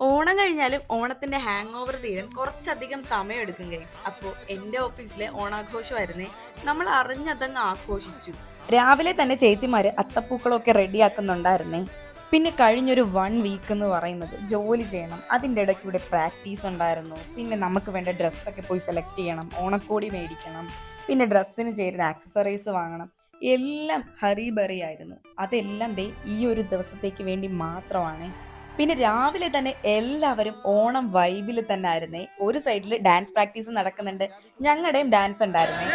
ഓണം കഴിഞ്ഞാലും ഓണത്തിന്റെ hang over തീരാൻ കുറച്ചധികം സമയം എടുക്കും ഗൈസ് അപ്പോൾ എന്റെ ഓഫീസിലെ ഓണാഘോഷമായിരുന്നേ. നമ്മൾ അറിഞ്ഞതങ്ങ് ആഘോഷിച്ചു. രാവിലെ തന്നെ ചേച്ചിമാര് അത്തപ്പൂക്കളൊക്കെ റെഡിയാക്കുന്നുണ്ടായിരുന്നേ. പിന്നെ കഴിഞ്ഞൊരു വൺ വീക്ക് എന്ന് പറയുന്നത് ജോലി ചെയ്യണം. അതിന്റെ ഇടയ്ക്ക് ഇവിടെ പ്രാക്ടീസ് ഉണ്ടായിരുന്നു. പിന്നെ നമുക്ക് വേണ്ട ഡ്രസ്സൊക്കെ പോയി സെലക്ട് ചെയ്യണം. ഓണക്കോടി മേടിക്കണം. പിന്നെ ഡ്രസ്സിന് ചേരുന്ന ആക്സസറീസ് വാങ്ങണം. എല്ലാം ഹറിബറി ആയിരുന്നു. അതെല്ലാം ദേ ഈ ഒരു ദിവസത്തേക്ക് വേണ്ടി മാത്രമാണ്. പിന്നെ രാവിലെ തന്നെ എല്ലാവരും ഓണം വൈബിൽ തന്നെ ആയിരുന്നേ. ഒരു സൈഡിൽ ഡാൻസ് പ്രാക്ടീസ് നടക്കുന്നുണ്ട്. ഞങ്ങളുടെയും ഡാൻസ് ഉണ്ടായിരുന്നേ.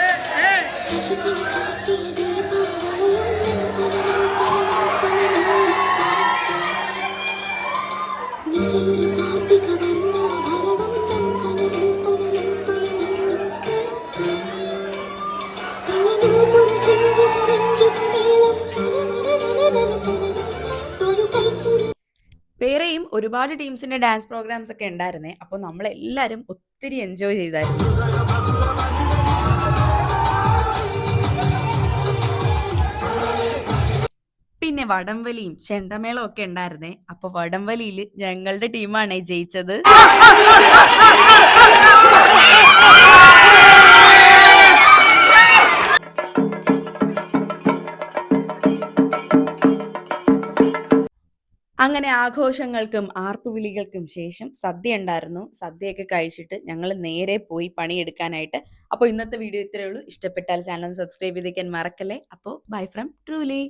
വേറെയും ഒരുപാട് ടീംസിന്റെ ഡാൻസ് പ്രോഗ്രാംസ് ഒക്കെ ഉണ്ടായിരുന്നേ. അപ്പോൾ നമ്മളെല്ലാരും ഒത്തിരി എൻജോയ് ചെയ്തായിരുന്നു. പിന്നെ വടംവലിയും ചെണ്ടമേളവും ഒക്കെ ഉണ്ടായിരുന്നേ. അപ്പൊ വടംവലിയിൽ ഞങ്ങളുടെ ടീമാണ് ജയിച്ചത്. അങ്ങനെ ആഘോഷങ്ങൾക്കും ആർപ്പുവിളികൾക്കും ശേഷം സദ്യ ഉണ്ടായിരുന്നു. സദ്യയൊക്കെ കഴിച്ചിട്ട് ഞങ്ങൾ നേരെ പോയി പണിയെടുക്കാനായിട്ട്. അപ്പോൾ ഇന്നത്തെ വീഡിയോ ഇത്രയേ ഉള്ളൂ. ഇഷ്ടപ്പെട്ടാൽ ചാനൽ സബ്സ്ക്രൈബ് ചെയ്തേക്കാൻ മറക്കല്ലേ. അപ്പോൾ ബൈ ഫ്രം ട്രൂലി